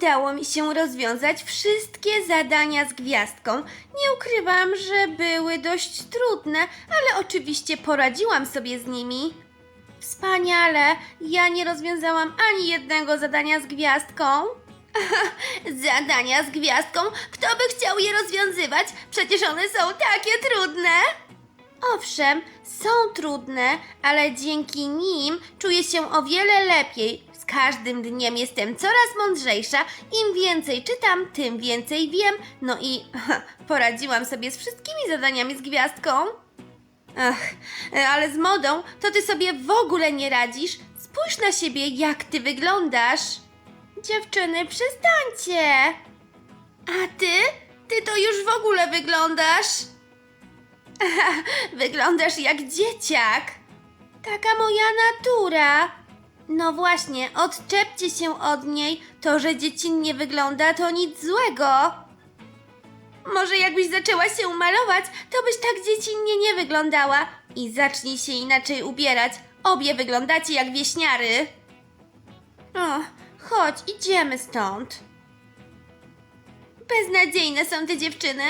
Udało mi się rozwiązać wszystkie zadania z gwiazdką. Nie ukrywam, że były dość trudne, ale oczywiście poradziłam sobie z nimi. Wspaniale! Ja nie rozwiązałam ani jednego zadania z gwiazdką. zadania z gwiazdką? Kto by chciał je rozwiązywać? Przecież one są takie trudne! Owszem, są trudne, ale dzięki nim czuję się o wiele lepiej. Każdym dniem jestem coraz mądrzejsza. Im więcej czytam, tym więcej wiem. No i poradziłam sobie z wszystkimi zadaniami z gwiazdką. Ach, ale z modą to ty sobie w ogóle nie radzisz. Spójrz na siebie, jak ty wyglądasz. Dziewczyny, przestańcie. A ty? Ty to już w ogóle wyglądasz. Wyglądasz jak dzieciak. Taka moja natura. No właśnie, odczepcie się od niej. To, że dziecinnie wygląda, to nic złego. Może jakbyś zaczęła się malować, to byś tak dziecinnie nie wyglądała. I zacznij się inaczej ubierać. Obie wyglądacie jak wieśniary. O, chodź, idziemy stąd. Beznadziejne są te dziewczyny.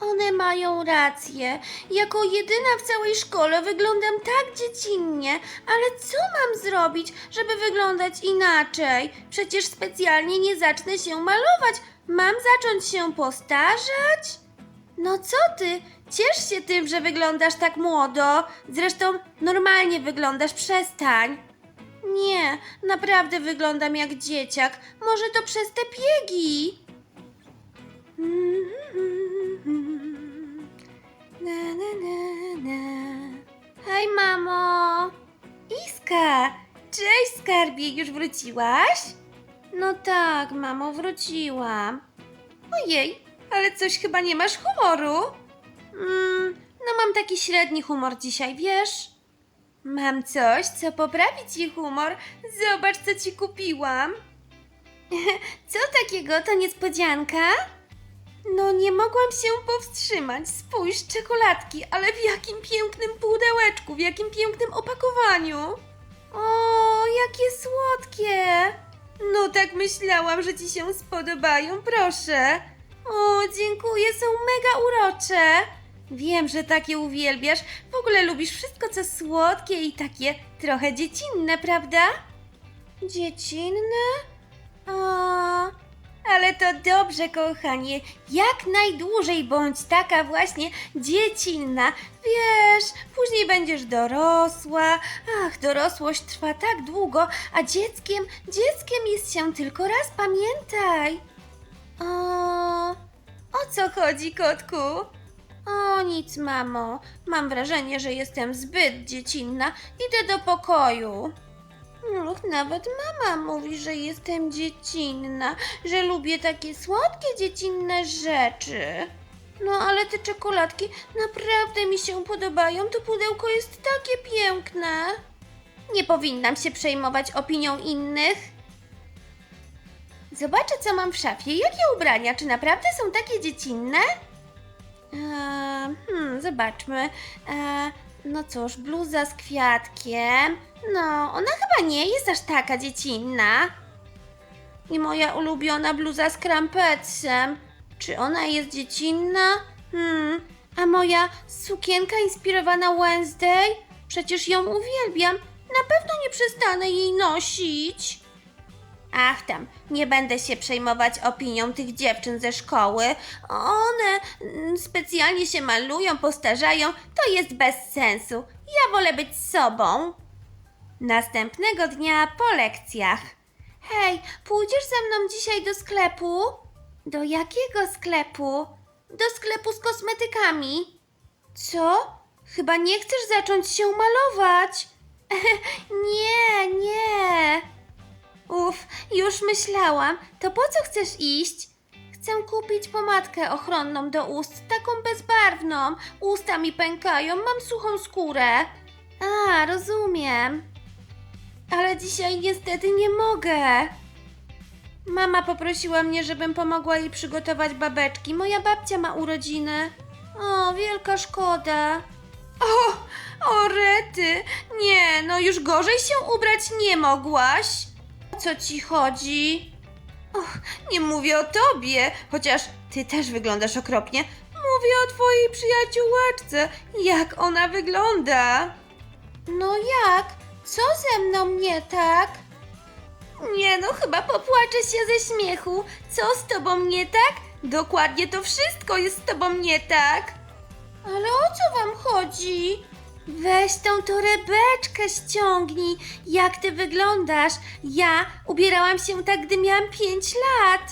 One mają rację. Jako jedyna w całej szkole wyglądam tak dziecinnie, ale co mam zrobić, żeby wyglądać inaczej? Przecież specjalnie nie zacznę się malować. Mam zacząć się postarzać? No co ty? Ciesz się tym, że wyglądasz tak młodo. Zresztą normalnie wyglądasz, przestań. Nie, naprawdę wyglądam jak dzieciak. Może to przez te piegi. Na, na, na, na. Hej, mamo! Iska! Cześć, skarbie, już wróciłaś? No tak, mamo, wróciłam. Ojej, ale coś chyba nie masz humoru. Mm, no mam taki średni humor dzisiaj, wiesz? Mam coś, co poprawi ci humor. Zobacz, co ci kupiłam. Co takiego? To niespodzianka? No nie mogłam się powstrzymać. Spójrz, czekoladki, ale w jakim pięknym pudełeczku, w jakim pięknym opakowaniu. O, jakie słodkie. No tak myślałam, że ci się spodobają, proszę. O, dziękuję, są mega urocze. Wiem, że takie uwielbiasz. W ogóle lubisz wszystko, co słodkie i takie trochę dziecinne, prawda? Dziecinne? To dobrze, kochanie. Jak najdłużej bądź taka właśnie dziecinna. Wiesz, później będziesz dorosła. Ach, dorosłość trwa tak długo, a dzieckiem, dzieckiem jest się tylko raz, pamiętaj. O, o co chodzi, kotku? O, nic, mamo. Mam wrażenie, że jestem zbyt dziecinna. Idę do pokoju. Och, nawet mama mówi, że jestem dziecinna, że lubię takie słodkie dziecinne rzeczy. No ale te czekoladki naprawdę mi się podobają. To pudełko jest takie piękne. Nie powinnam się przejmować opinią innych. Zobaczę, co mam w szafie. Jakie ubrania? Czy naprawdę są takie dziecinne? Eee, hmm, zobaczmy. Eee, no cóż, bluza z kwiatkiem. No, ona chyba nie jest aż taka dziecinna. I moja ulubiona bluza z krampetsem. Czy ona jest dziecinna? Hmm, a moja sukienka inspirowana Wednesday? Przecież ją uwielbiam. Na pewno nie przestanę jej nosić. Ach tam, nie będę się przejmować opinią tych dziewczyn ze szkoły. One mm, specjalnie się malują, postarzają, to jest bez sensu. Ja wolę być sobą. Następnego dnia po lekcjach. Hej, pójdziesz ze mną dzisiaj do sklepu? Do jakiego sklepu? Do sklepu z kosmetykami. Co? Chyba nie chcesz zacząć się malować. nie, nie. Uf, już myślałam. To po co chcesz iść? Chcę kupić pomadkę ochronną do ust, taką bezbarwną. Usta mi pękają, mam suchą skórę. A, rozumiem. Ale dzisiaj niestety nie mogę. Mama poprosiła mnie, żebym pomogła jej przygotować babeczki. Moja babcia ma urodziny. O, wielka szkoda. O, o rety. Nie, no już gorzej się ubrać nie mogłaś. Co ci chodzi? Och, nie mówię o tobie, chociaż ty też wyglądasz okropnie. Mówię o twojej przyjaciółeczce. Jak ona wygląda? No jak? Co ze mną nie tak? Nie no, chyba popłaczę się ze śmiechu. Co z tobą nie tak? Dokładnie to wszystko jest z tobą nie tak. Ale o co wam chodzi? Weź tą torebeczkę ściągnij. Jak ty wyglądasz? Ja ubierałam się tak, gdy miałam 5 lat.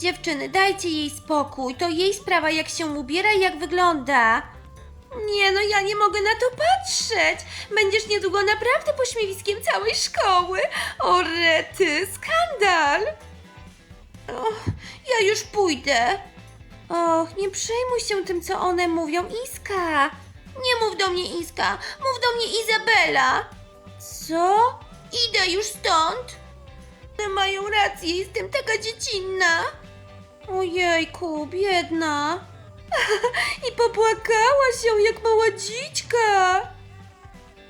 Dziewczyny, dajcie jej spokój. To jej sprawa, jak się ubiera i jak wygląda. Nie no, ja nie mogę na to patrzeć. Będziesz niedługo naprawdę pośmiewiskiem całej szkoły. O rety, skandal. Och, ja już pójdę. Och, nie przejmuj się tym, co one mówią, Iska. Nie mów do mnie Iska, mów do mnie Izabela. Co? Idę już stąd. One mają rację, jestem taka dziecinna. Ojejku, biedna. I popłakała się jak mała dziczka.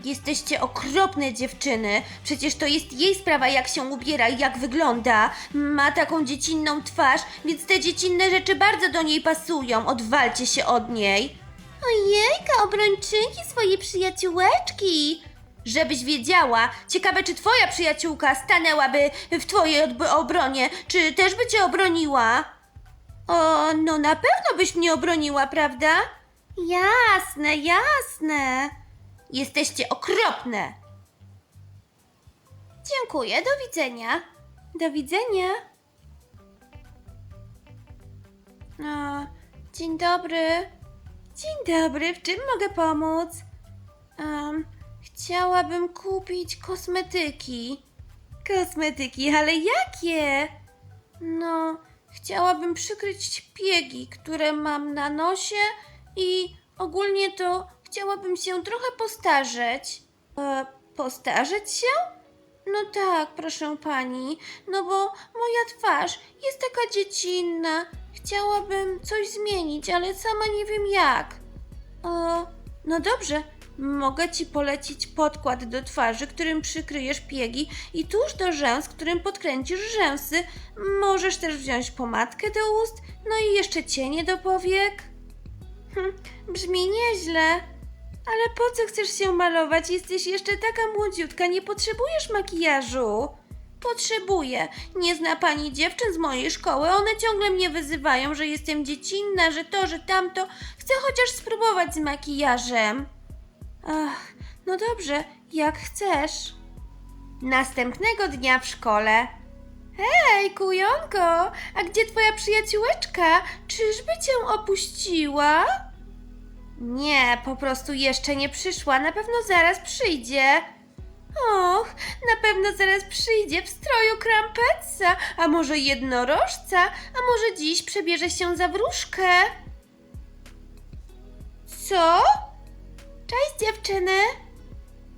Jesteście okropne dziewczyny. Przecież to jest jej sprawa, jak się ubiera i jak wygląda. Ma taką dziecinną twarz, więc te dziecinne rzeczy bardzo do niej pasują. Odwalcie się od niej. Ojejka, obrończynki swojej przyjaciółeczki. Żebyś wiedziała, ciekawe czy twoja przyjaciółka stanęłaby w twojej obronie, czy też by cię obroniła? O, no na pewno byś mnie obroniła, prawda? Jasne, jasne. Jesteście okropne. Dziękuję, do widzenia. Do widzenia. O, dzień dobry. Dzień dobry, w czym mogę pomóc? Em, chciałabym kupić kosmetyki. Kosmetyki, ale jakie? No, chciałabym przykryć piegi, które mam na nosie i ogólnie to chciałabym się trochę postarzeć. E, postarzeć się? No tak, proszę pani, no bo moja twarz jest taka dziecinna. Chciałabym coś zmienić, ale sama nie wiem jak. O, no dobrze, mogę ci polecić podkład do twarzy, którym przykryjesz piegi i tusz do rzęs, którym podkręcisz rzęsy. Możesz też wziąć pomadkę do ust, no i jeszcze cienie do powiek. Hm, brzmi nieźle. Ale po co chcesz się malować? Jesteś jeszcze taka młodziutka, nie potrzebujesz makijażu. Potrzebuję. Nie zna pani dziewczyn z mojej szkoły. One ciągle mnie wyzywają, że jestem dziecinna, że to, że tamto. Chcę chociaż spróbować z makijażem. Ach, no dobrze, jak chcesz. Następnego dnia w szkole. Hej, kujonko, a gdzie twoja przyjaciółeczka? Czyżby cię opuściła? Nie, po prostu jeszcze nie przyszła. Na pewno zaraz przyjdzie. Och, na pewno zaraz przyjdzie w stroju krampetsa, a może jednorożca, a może dziś przebierze się za wróżkę. Co? Cześć dziewczyny.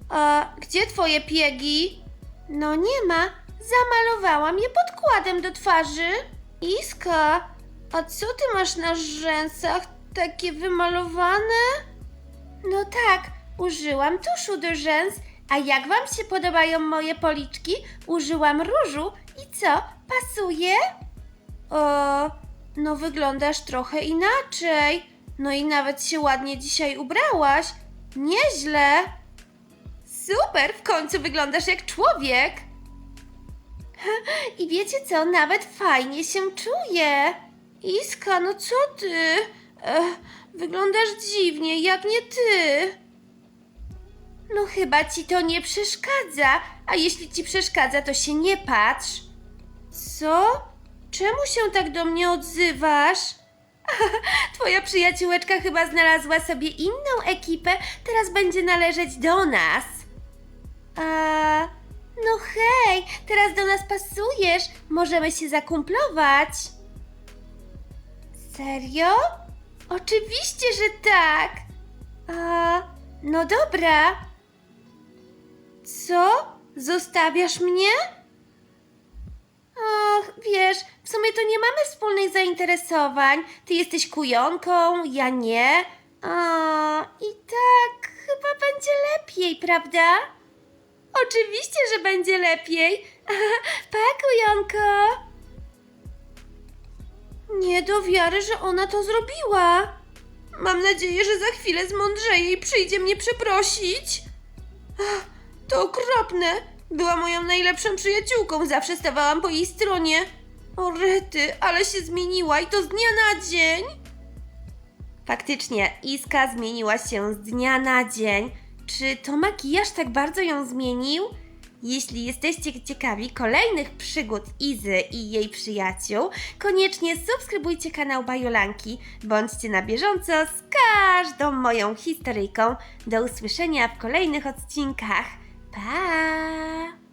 A gdzie twoje piegi? No nie ma. Zamalowałam je podkładem do twarzy. Iska, a co ty masz na rzęsach? Takie wymalowane? No tak, użyłam tuszu do rzęs. A jak wam się podobają moje policzki? Użyłam różu i co? Pasuje? O, no wyglądasz trochę inaczej. No i nawet się ładnie dzisiaj ubrałaś. Nieźle. Super, w końcu wyglądasz jak człowiek. I wiecie co, nawet fajnie się czuję. Iska, no co ty? Ech, wyglądasz dziwnie, jak nie ty. No chyba ci to nie przeszkadza, a jeśli ci przeszkadza, to się nie patrz. Co? Czemu się tak do mnie odzywasz? Twoja przyjaciółeczka chyba znalazła sobie inną ekipę, teraz będzie należeć do nas. A, no hej, teraz do nas pasujesz, możemy się zakumplować. Serio? Oczywiście, że tak. A, no dobra. Co? Zostawiasz mnie? Och, wiesz, w sumie to nie mamy wspólnych zainteresowań. Ty jesteś kujonką, ja nie. O, i tak chyba będzie lepiej, prawda? Oczywiście, że będzie lepiej. Pa, kujonko. Nie do wiary, że ona to zrobiła. Mam nadzieję, że za chwilę zmądrzeje i przyjdzie mnie przeprosić. Ach, To okropne. Była moją najlepszą przyjaciółką, zawsze stawałam po jej stronie. O rety, ale się zmieniła i to z dnia na dzień. Faktycznie, Iska zmieniła się z dnia na dzień. Czy to makijaż tak bardzo ją zmienił? Jeśli jesteście ciekawi kolejnych przygód Izy i jej przyjaciół, koniecznie subskrybujcie kanał Bajolanki. Bądźcie na bieżąco z każdą moją historyjką. Do usłyszenia w kolejnych odcinkach. Pa!